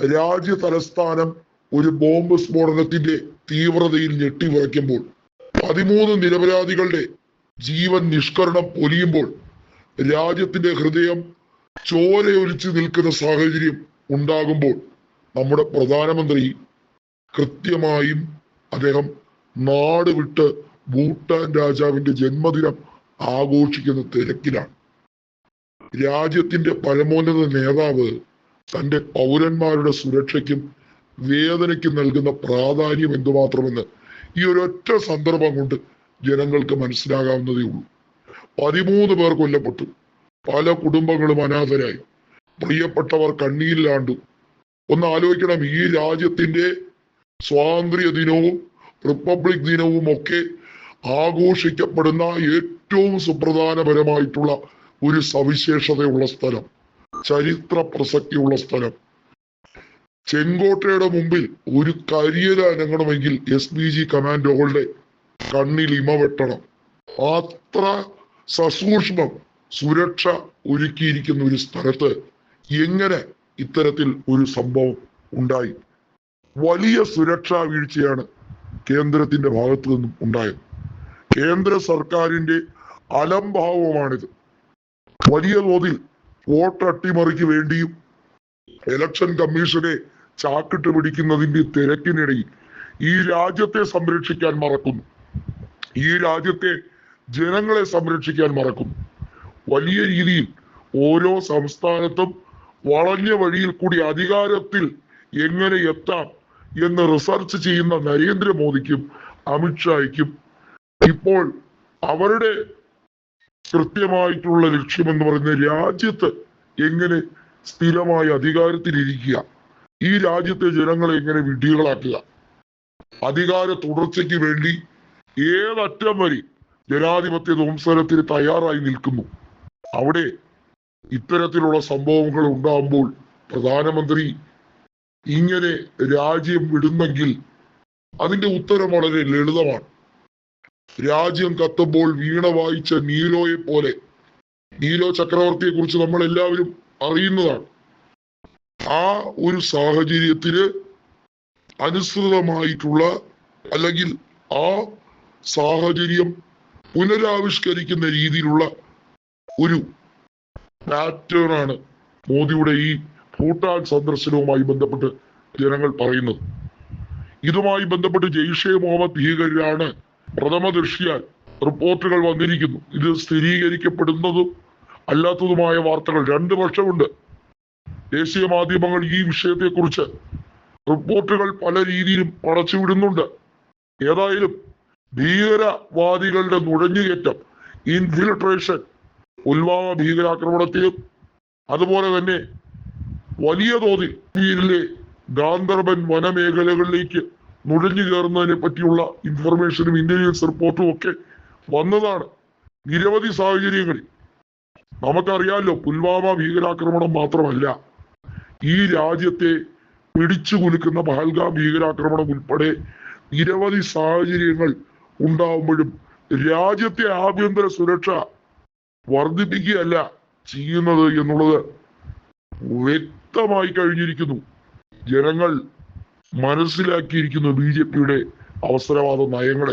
രാജ്യ തലസ്ഥാനം ഒരു ബോംബ് സ്ഫോടനത്തിന്റെ തീവ്രതയിൽ ഞെട്ടിവിറയ്ക്കുമ്പോൾ പതിമൂന്ന് നിരപരാധികളുടെ ജീവൻ നിഷ്കരണം പൊലിയുമ്പോൾ രാജ്യത്തിന്റെ ഹൃദയം ചോരയൊലിച്ച് നിൽക്കുന്ന സാഹചര്യം ഉണ്ടാകുമ്പോൾ നമ്മുടെ പ്രധാനമന്ത്രി കൃത്യമായും അദ്ദേഹം നാട് വിട്ട് ഭൂട്ടാൻ രാജാവിന്റെ ജന്മദിനം ആഘോഷിക്കുന്ന തിരക്കിലാണ്. രാജ്യത്തിന്റെ പരമോന്നത നേതാവ് തന്റെ പൗരന്മാരുടെ സുരക്ഷയ്ക്കും വേദനയ്ക്കും നൽകുന്ന പ്രാധാന്യം എന്തുമാത്രമെന്ന് ഈ ഒരൊറ്റ സന്ദർഭം കൊണ്ട് ജനങ്ങൾക്ക് മനസ്സിലാകാവുന്നതേ ഉള്ളൂ. പതിമൂന്ന് പേർ കൊല്ലപ്പെട്ടു. പല കുടുംബങ്ങളും അനാഥരായി. പ്രിയപ്പെട്ടവർ കണ്ണീരിലാണ്ടു ഒന്ന് ആലോചിക്കണം ഈ രാജ്യത്തിന്റെ സ്വാതന്ത്ര്യ ദിനവും റിപ്പബ്ലിക് ദിനവും ഒക്കെ ആഘോഷിക്കപ്പെടുന്ന ഏറ്റവും സുപ്രധാനപരമായിട്ടുള്ള ഒരു സവിശേഷതയുള്ള സ്ഥലം. ചരിത്ര പ്രസക്തിയുള്ള സ്ഥലം. ചെങ്കോട്ടയുടെ മുമ്പിൽ ഒരു കരിയര അനങ്ങണമെങ്കിൽ എസ് ബി ജി കമാൻഡോകളുടെ കണ്ണിൽ ഇമ വെട്ടണം. അത്ര സസൂക്ഷ്മം സുരക്ഷ ഒരുക്കിയിരിക്കുന്ന ഒരു സ്ഥലത്ത് എങ്ങനെ ഇത്തരത്തിൽ ഒരു സംഭവം ഉണ്ടായി? വലിയ സുരക്ഷാ വീഴ്ചയാണ് കേന്ദ്രത്തിന്റെ ഭാഗത്തു നിന്നും ഉണ്ടായത്. കേന്ദ്ര സർക്കാരിന്റെ അലംഭാവമാണിത്. വലിയ തോതിൽ വോട്ട് അട്ടിമറിക്ക് വേണ്ടിയും ഇലക്ഷൻ കമ്മീഷനെ ചാക്കിട്ട് പിടിക്കുന്നതിന്റെ തിരക്കിനിടയിൽ ഈ രാജ്യത്തെ സംരക്ഷിക്കാൻ മറക്കുന്നു. ഈ രാജ്യത്തെ ജനങ്ങളെ സംരക്ഷിക്കാൻ മറക്കുന്നു. വലിയ രീതിയിൽ ഓരോ സംസ്ഥാനത്തും വളഞ്ഞ വഴിയിൽ കൂടി അധികാരത്തിൽ എങ്ങനെ എത്താം എന്ന് റിസർച്ച് ചെയ്യുന്ന നരേന്ദ്രമോദിക്കും അമിത്ഷായ്ക്കും ഇപ്പോൾ അവരുടെ കൃത്യമായിട്ടുള്ള ലക്ഷ്യം എന്ന് പറയുന്നത് രാജ്യത്ത് എങ്ങനെ സ്ഥിരമായി അധികാരത്തിലിരിക്കുക? ഈ രാജ്യത്തെ ജനങ്ങളെ എങ്ങനെ വിഡ്ഢികളാക്കുക? അധികാര തുടർച്ചയ്ക്ക് വേണ്ടി ഏതറ്റം വരെ ജനാധിപത്യ ധ്വംസനത്തിന് തയ്യാറായി നിൽക്കുന്നു. അവിടെ ഇത്തരത്തിലുള്ള സംഭവങ്ങൾ ഉണ്ടാകുമ്പോൾ പ്രധാനമന്ത്രി ഇങ്ങനെ രാജ്യം വിടുന്നെങ്കിൽ അതിന്റെ ഉത്തരം വളരെ ലളിതമാണ്. രാജ്യം കത്തുമ്പോൾ വീണ വായിച്ച നീലോയെ പോലെ. നീലോ ചക്രവർത്തിയെ കുറിച്ച് നമ്മൾ എല്ലാവരും അറിയുന്നതാണ്. ആ ഒരു സാഹചര്യത്തിന് അനുസൃതമായിട്ടുള്ള അല്ലെങ്കിൽ ആ സാഹചര്യം പുനരാവിഷ്കരിക്കുന്ന രീതിയിലുള്ള ഒരു പാറ്റേൺ ആണ് മോദിയുടെ ഈ ഭൂട്ടാൻ സന്ദർശനവുമായി ബന്ധപ്പെട്ട് ജനങ്ങൾ പറയുന്നത്. ഇതുമായി ബന്ധപ്പെട്ട് ജെയ്ഷെ മുഹമ്മദ് ഭീകരരാണ് പ്രഥമ ദൃഷ്ടിയാൽ റിപ്പോർട്ടുകൾ വന്നിരിക്കുന്നു. ഇത് സ്ഥിരീകരിക്കപ്പെടുന്നതും അല്ലാത്തതുമായ വാർത്തകൾ രണ്ട് വർഷമുണ്ട്. ദേശീയ മാധ്യമങ്ങൾ ഈ വിഷയത്തെക്കുറിച്ച് റിപ്പോർട്ടുകൾ പല രീതിയിലും പടച്ചുവിടുന്നുണ്ട്. ഏതായാലും ഭീകരവാദികളുടെ നുഴഞ്ഞുകയറ്റം ഇൻഫിൽട്രേഷൻ പുൽവാമ ഭീകരാക്രമണത്തെയും അതുപോലെ തന്നെ വലിയ തോതിൽ ഗാന്ധർബൻ വനമേഖലകളിലേക്ക് നുഴഞ്ഞു കയറുന്നതിനെ പറ്റിയുള്ള ഇൻഫർമേഷനും ഇന്റലിജൻസ് റിപ്പോർട്ടും ഒക്കെ വന്നതാണ്. നിരവധി സാഹചര്യങ്ങളിൽ നമുക്കറിയാമല്ലോ പുൽവാമ ഭീകരാക്രമണം മാത്രമല്ല ഈ രാജ്യത്തെ പിടിച്ചു കുലുക്കുന്ന പഹൽഗാം ഭീകരാക്രമണം ഉൾപ്പെടെ നിരവധി സാഹചര്യങ്ങൾ ഉണ്ടാവുമ്പോഴും രാജ്യത്തെ ആഭ്യന്തര സുരക്ഷ വർദ്ധിപ്പിക്കുകയല്ല ചെയ്യുന്നത് എന്നുള്ളത് വ്യക്തമായി കഴിഞ്ഞിരിക്കുന്നു. ജനങ്ങൾ മനസ്സിലാക്കിയിരിക്കുന്നു ബി ജെ പിയുടെ അവസരവാദ നയങ്ങളെ